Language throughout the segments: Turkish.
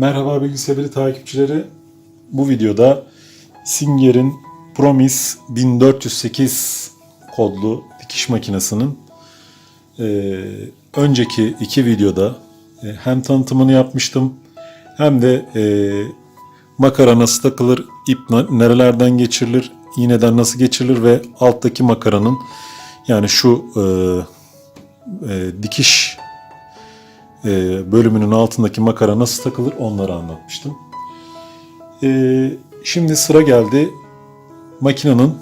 Merhaba bilgisayarı takipçileri. Bu videoda Singer'in Promis 1408 kodlu dikiş makinesinin e, önceki iki videoda e, hem tanıtımını yapmıştım hem de e, makara nasıl takılır, ip nerelerden geçirilir, iğneden nasıl geçirilir ve alttaki makaranın yani şu e, e, dikiş bölümünün altındaki makara nasıl takılır onları anlatmıştım. E, şimdi sıra geldi makinenin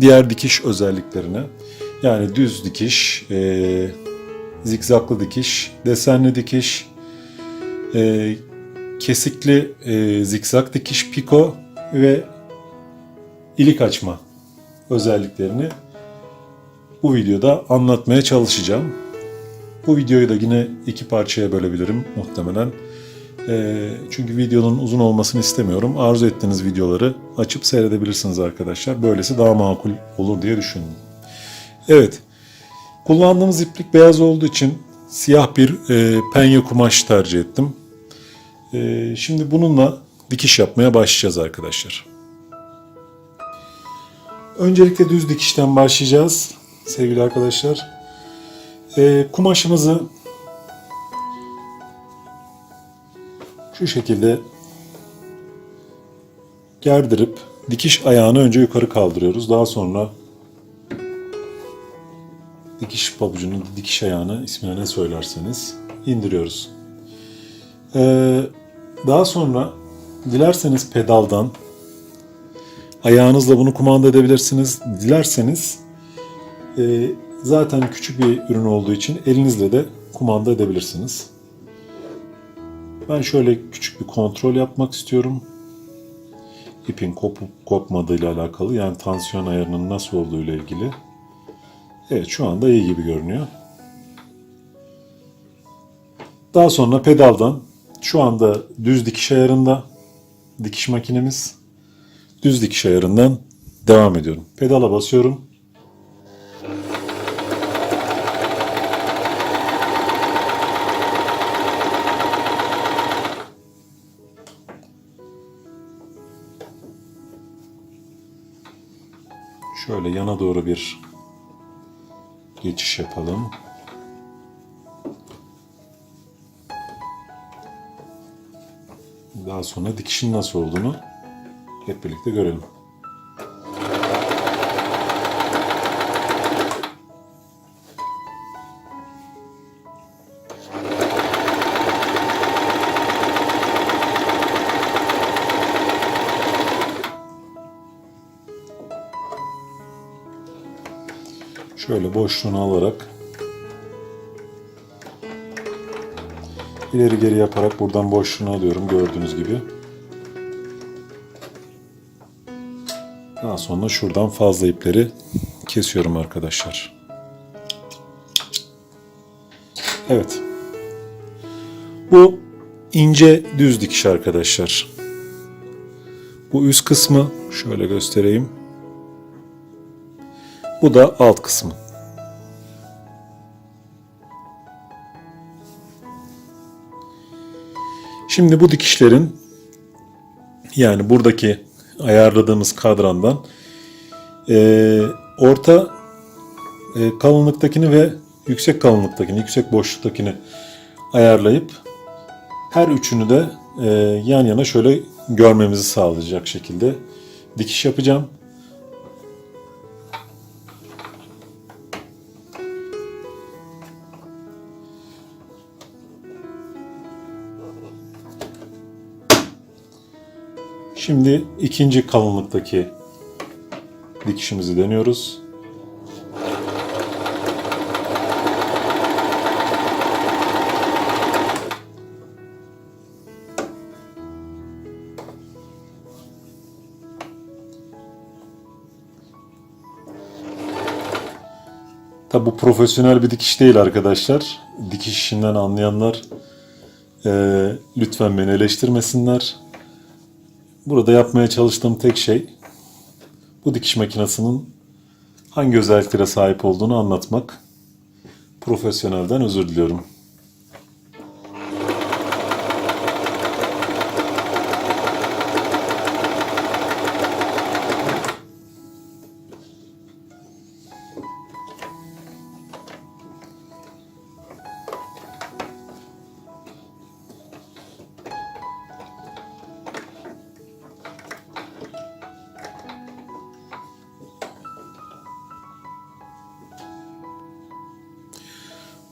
diğer dikiş özelliklerine. Yani düz dikiş, e, zikzaklı dikiş, desenli dikiş, e, kesikli e, zikzak dikiş, piko ve ilik açma özelliklerini bu videoda anlatmaya çalışacağım. Bu videoyu da yine iki parçaya bölebilirim muhtemelen. Ee, çünkü videonun uzun olmasını istemiyorum. Arzu ettiğiniz videoları açıp seyredebilirsiniz arkadaşlar. Böylesi daha makul olur diye düşündüm. Evet. Kullandığımız iplik beyaz olduğu için siyah bir e, penye kumaş tercih ettim. E, şimdi bununla dikiş yapmaya başlayacağız arkadaşlar. Öncelikle düz dikişten başlayacağız sevgili arkadaşlar. E, kumaşımızı şu şekilde gerdirip dikiş ayağını önce yukarı kaldırıyoruz. Daha sonra dikiş pabucunun dikiş ayağını ismine ne söylerseniz indiriyoruz. Ee, daha sonra dilerseniz pedaldan ayağınızla bunu kumanda edebilirsiniz. Dilerseniz e, zaten küçük bir ürün olduğu için elinizle de kumanda edebilirsiniz. Ben şöyle küçük bir kontrol yapmak istiyorum. İpin kopup kopmadığıyla alakalı yani tansiyon ayarının nasıl olduğu ile ilgili. Evet şu anda iyi gibi görünüyor. Daha sonra pedaldan şu anda düz dikiş ayarında dikiş makinemiz düz dikiş ayarından devam ediyorum. Pedala basıyorum. Şöyle yana doğru bir geçiş yapalım. Daha sonra dikişin nasıl olduğunu hep birlikte görelim. Şöyle boşluğunu alarak ileri geri yaparak buradan boşluğunu alıyorum gördüğünüz gibi. Daha sonra şuradan fazla ipleri kesiyorum arkadaşlar. Evet. Bu ince düz dikiş arkadaşlar. Bu üst kısmı şöyle göstereyim. Bu da alt kısmı. Şimdi bu dikişlerin yani buradaki ayarladığımız kadrandan eee, orta eee, kalınlıktakini ve yüksek kalınlıktakini, yüksek boşluktakini ayarlayıp her üçünü de eee, yan yana şöyle görmemizi sağlayacak şekilde dikiş yapacağım. Şimdi ikinci kalınlıktaki dikişimizi deniyoruz. Tabi bu profesyonel bir dikiş değil arkadaşlar. Dikiş işinden anlayanlar eee, lütfen beni eleştirmesinler. Burada yapmaya çalıştığım tek şey bu dikiş makinesinin hangi özelliklere sahip olduğunu anlatmak. Profesyonelden özür diliyorum.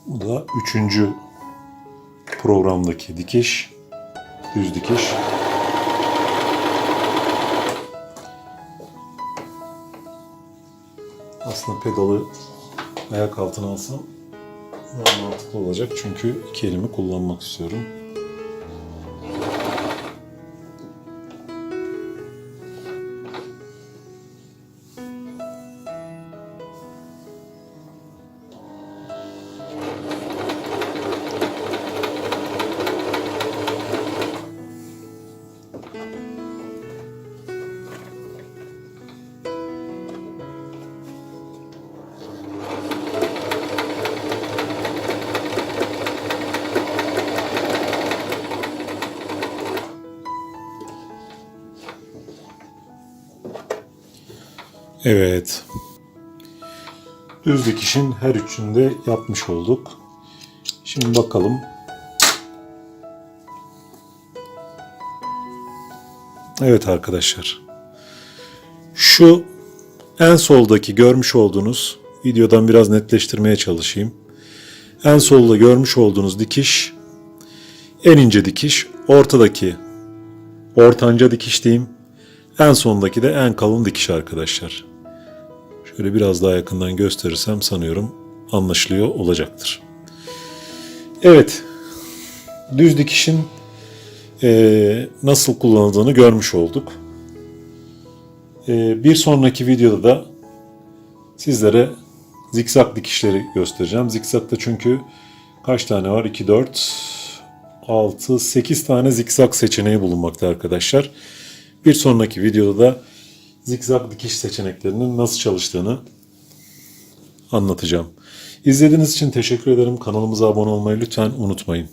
Bu da üçüncü programdaki dikiş. Düz dikiş. Aslında pedalı ayak altına alsam daha mantıklı olacak. Çünkü iki elimi kullanmak istiyorum. Evet. Düz dikişin her üçünü de yapmış olduk. Şimdi bakalım. Evet arkadaşlar. Şu en soldaki görmüş olduğunuz videodan biraz netleştirmeye çalışayım. En solda görmüş olduğunuz dikiş en ince dikiş, ortadaki ortanca dikiş diyeyim. En sondaki de en kalın dikiş arkadaşlar. Şöyle biraz daha yakından gösterirsem sanıyorum anlaşılıyor olacaktır. Evet, düz dikişin eee, nasıl kullanıldığını görmüş olduk. Eee, bir sonraki videoda da sizlere zikzak dikişleri göstereceğim. Zikzakta çünkü kaç tane var? 2, 4, 6, 8 tane zikzak seçeneği bulunmakta arkadaşlar. Bir sonraki videoda da zikzak dikiş seçeneklerinin nasıl çalıştığını anlatacağım. İzlediğiniz için teşekkür ederim. Kanalımıza abone olmayı lütfen unutmayın.